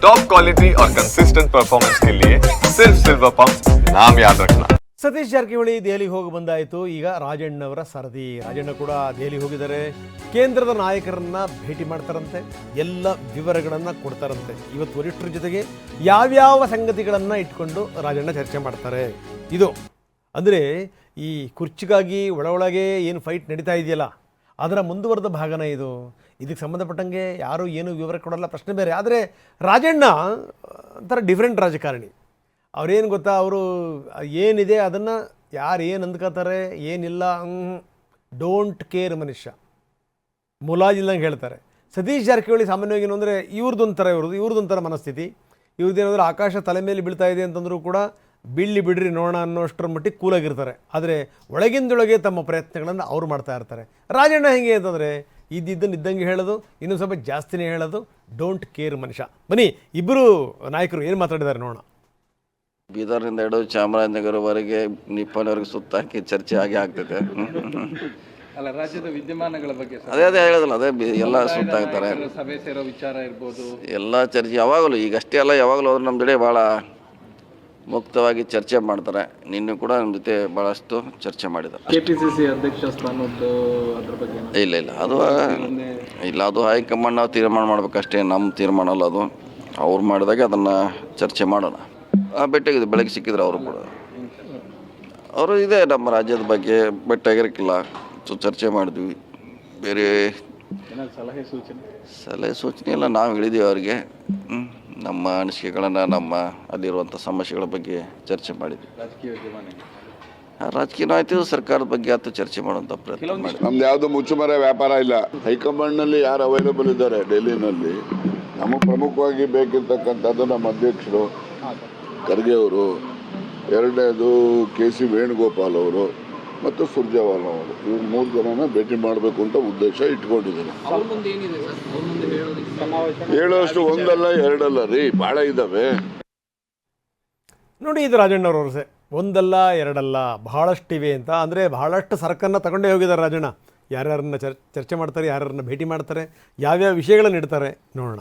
Top quality और consistent performance के लिए सिर्फ सिल्वर पंप नाम याद रखना ಸತೀಶ್ ಜಾರಕಿಹೊಳಿ ದೆಹಲಿಗೆ ಹೋಗಿ ಬಂದಾಯಿತು ಈಗ ರಾಜಣ್ಣವರ ಸರದಿ ರಾಜಣ್ಣ ಕೂಡ ದೆಹಲಿಗೆ ಹೋಗಿದ್ದಾರೆ ಕೇಂದ್ರದ ನಾಯಕರನ್ನ ಭೇಟಿ ಮಾಡ್ತಾರಂತೆ ಎಲ್ಲ ವಿವರಗಳನ್ನು ಕೊಡ್ತಾರಂತೆ ಇವತ್ತು ವರಿಷ್ಠರ ಜೊತೆಗೆ ಯಾವ್ಯಾವ ಸಂಗತಿಗಳನ್ನು ಇಟ್ಕೊಂಡು ರಾಜಣ್ಣ ಚರ್ಚೆ ಮಾಡ್ತಾರೆ ಇದು ಅಂದರೆ ಈ ಕುರ್ಚಿಗಾಗಿ ಒಳ ಒಳಗೆ ಏನು ಫೈಟ್ ನಡೀತಾ ಇದೆಯಲ್ಲ ಅದರ ಮುಂದುವರೆದ ಭಾಗನ ಇದು. ಇದಕ್ಕೆ ಸಂಬಂಧಪಟ್ಟಂಗೆ ಯಾರೂ ಏನು ವಿವರ ಕೊಡಲ್ಲ, ಪ್ರಶ್ನೆ ಬೇರೆ. ಆದರೆ ರಾಜಣ್ಣ ಒಂಥರ ಡಿಫ್ರೆಂಟ್ ರಾಜಕಾರಣಿ. ಅವ್ರೇನು ಗೊತ್ತಾ, ಅವರು ಏನಿದೆ ಅದನ್ನು ಯಾರು ಏನು ಅಂದ್ಕೋತಾರೆ, ಏನಿಲ್ಲ ಡೋಂಟ್ ಕೇರ್ ಮನುಷ್ಯ. ಮುಲಾಜಿಲ್ಲಂಗೆ ಹೇಳ್ತಾರೆ. ಸತೀಶ್ ಜಾರಕಿಹೊಳಿ ಸಾಮಾನ್ಯವಾಗಿ ಏನು ಅಂದರೆ ಇವ್ರದ್ದೊಂಥರ ಇವ್ರದ್ದು ಇವ್ರದ್ದೊಂಥರ ಮನಸ್ಥಿತಿ. ಇವ್ರದ್ದೇನಾದ್ರೂ ಆಕಾಶ ತಲೆ ಮೇಲೆ ಬೀಳ್ತಾ ಇದೆ ಅಂತಂದರೂ ಕೂಡ ಬೀಳ್ಲಿ ಬಿಡ್ರಿ ನೋಡೋಣ ಅನ್ನೋಷ್ಟರ ಮಟ್ಟಿಗೆ ಕೂಲಾಗಿರ್ತಾರೆ. ಆದರೆ ಒಳಗಿಂದೊಳಗೆ ತಮ್ಮ ಪ್ರಯತ್ನಗಳನ್ನು ಅವ್ರು ಮಾಡ್ತಾ ಇರ್ತಾರೆ. ರಾಜಣ್ಣ ಹೆಂಗೆ ಅಂತಂದರೆ ಇದ್ದಿದ್ದನ್ನು ಇದ್ದಂಗೆ ಹೇಳೋದು ಇನ್ನೊಂದು ಸ್ವಲ್ಪ ಜಾಸ್ತಿನೇ ಹೇಳೋದು ಡೋಂಟ್ ಕೇರ್ ಮನುಷ್ಯ. ಬನ್ನಿ ಇಬ್ಬರು ನಾಯಕರು ಏನು ಮಾತಾಡಿದ್ದಾರೆ ನೋಡೋಣ. ಬೀದರ್ನಿಂದ ಹಿಡಿದು ಚಾಮರಾಜನಗರವರೆಗೆ ನಿಪ್ಪನವರೆಗೆ ಸುತ್ತಾಕಿ ಚರ್ಚೆ ಆಗಿ ಆಗ್ತದೆ. ಅಲ್ಲ ರಾಜ್ಯದ ವಿದ್ಯಮಾನಗಳ ಬಗ್ಗೆ ಅದೇ ಅದೇ ಹೇಳೋದಲ್ಲ ಅದೇ ಎಲ್ಲ ಸುತ್ತಾಗ್ತಾರೆ ಸಭೆ ಸೇರೋ ವಿಚಾರ ಇರ್ಬೋದು. ಎಲ್ಲ ಚರ್ಚೆ ಯಾವಾಗಲೂ ಈಗಷ್ಟೇ ಅಲ್ಲ ಯಾವಾಗಲೂ ಅವ್ರು ನಮ್ಮ ಜೊತೆ ಭಾಳ ಮುಕ್ತವಾಗಿ ಚರ್ಚೆ ಮಾಡ್ತಾರೆ. ನಿನ್ನೆ ಕೂಡ ನಮ್ಮ ಜೊತೆ ಭಾಳಷ್ಟು ಚರ್ಚೆ ಮಾಡಿದ್ದಾರೆ. ಕೆಪಿಸಿಸಿ ಅಧ್ಯಕ್ಷ ಸ್ಥಾನದ್ದು ಅದ್ರ ಬಗ್ಗೆ ಇಲ್ಲ ಇಲ್ಲ. ಅದು ಇಲ್ಲ ಅದು ಹೈಕಮಾಂಡ್ ನಾವು ತೀರ್ಮಾನ ಮಾಡ್ಬೇಕಷ್ಟೇ. ನಮ್ಮ ತೀರ್ಮಾನ ಅಲ್ಲ ಅದು. ಅವ್ರು ಮಾಡಿದಾಗ ಅದನ್ನು ಚರ್ಚೆ ಮಾಡೋಣ. ಆ ಭೇಟಿಯಾಗಿದೆ ಬೆಳಗ್ಗೆ ಸಿಕ್ಕಿದ್ರು ಅವರು ಕೂಡ. ಅವರು ಇದೆ ನಮ್ಮ ರಾಜ್ಯದ ಬಗ್ಗೆ ಭೇಟಿಯಾಗಿರಕ್ಕಿಲ್ಲ ಸೊ ಚರ್ಚೆ ಮಾಡಿದ್ವಿ. ಬೇರೆ ಸಲಹೆ ಸೂಚನೆ? ಸಲಹೆ ಸೂಚನೆ ಎಲ್ಲ ನಾವು ಹೇಳಿದ್ದೀವಿ ಅವ್ರಿಗೆ. ನಮ್ಮ ಅನಿಸಿಕೆಗಳನ್ನು ನಮ್ಮ ಅಲ್ಲಿರುವಂಥ ಸಮಸ್ಯೆಗಳ ಬಗ್ಗೆ ಚರ್ಚೆ ಮಾಡಿದ್ವಿ. ರಾಜಕೀಯ ಆಯ್ತು ಸರ್ಕಾರದ ಬಗ್ಗೆ ಆಯ್ತು ಚರ್ಚೆ ಮಾಡುವಂಥ ಪ್ರಯತ್ನ ನಮ್ದು ಯಾವುದು ಮುಚ್ಚುಮರೆ ವ್ಯಾಪಾರ ಇಲ್ಲ. ಹೈಕಮಾಂಡ್ನಲ್ಲಿ ಯಾರು ಅವೈಲೇಬಲ್ ಇದ್ದಾರೆ? ಡೆಲ್ಲಿನಲ್ಲಿ. ನಮಗೆ ಪ್ರಮುಖವಾಗಿ ಬೇಕಿರ್ತಕ್ಕಂಥದ್ದು ನಮ್ಮ ಅಧ್ಯಕ್ಷರು ಖರ್ಗೆ ಅವರು. ಎರಡನೇದು ಕೆ ಸಿ ವೇಣುಗೋಪಾಲ್ ಅವರು. ಮತ್ತು ಸುರ್ಜೇವಾಲ ಅವರು. ಇವ್ರು ಮೂರು ಜನನ ಭೇಟಿ ಮಾಡಬೇಕು ಅಂತ ಉದ್ದೇಶ ಇಟ್ಕೊಂಡಿದ್ದೀನಿ. ಹೇಳೋಷ್ಟು ಒಂದಲ್ಲ ಎರಡಲ್ಲ ರೀ ಭಾಳ ಇದ್ದಾವೆ ನೋಡಿ ಇದು ರಾಜಣ್ಣವ್ರ ವರಸೆ. ಒಂದಲ್ಲ ಎರಡಲ್ಲ ಬಹಳಷ್ಟು ಇವೆ ಅಂತ. ಅಂದರೆ ಬಹಳಷ್ಟು ಸರಕನ್ನು ತಗೊಂಡೇ ಹೋಗಿದ್ದಾರೆ ರಾಜಣ್ಣ. ಯಾರ್ಯಾರನ್ನ ಚರ್ ಚರ್ಚೆ ಮಾಡ್ತಾರೆ ಯಾರ್ಯಾರನ್ನ ಭೇಟಿ ಮಾಡ್ತಾರೆ ಯಾವ್ಯಾವ ವಿಷಯಗಳನ್ನು ಇಡ್ತಾರೆ ನೋಡೋಣ.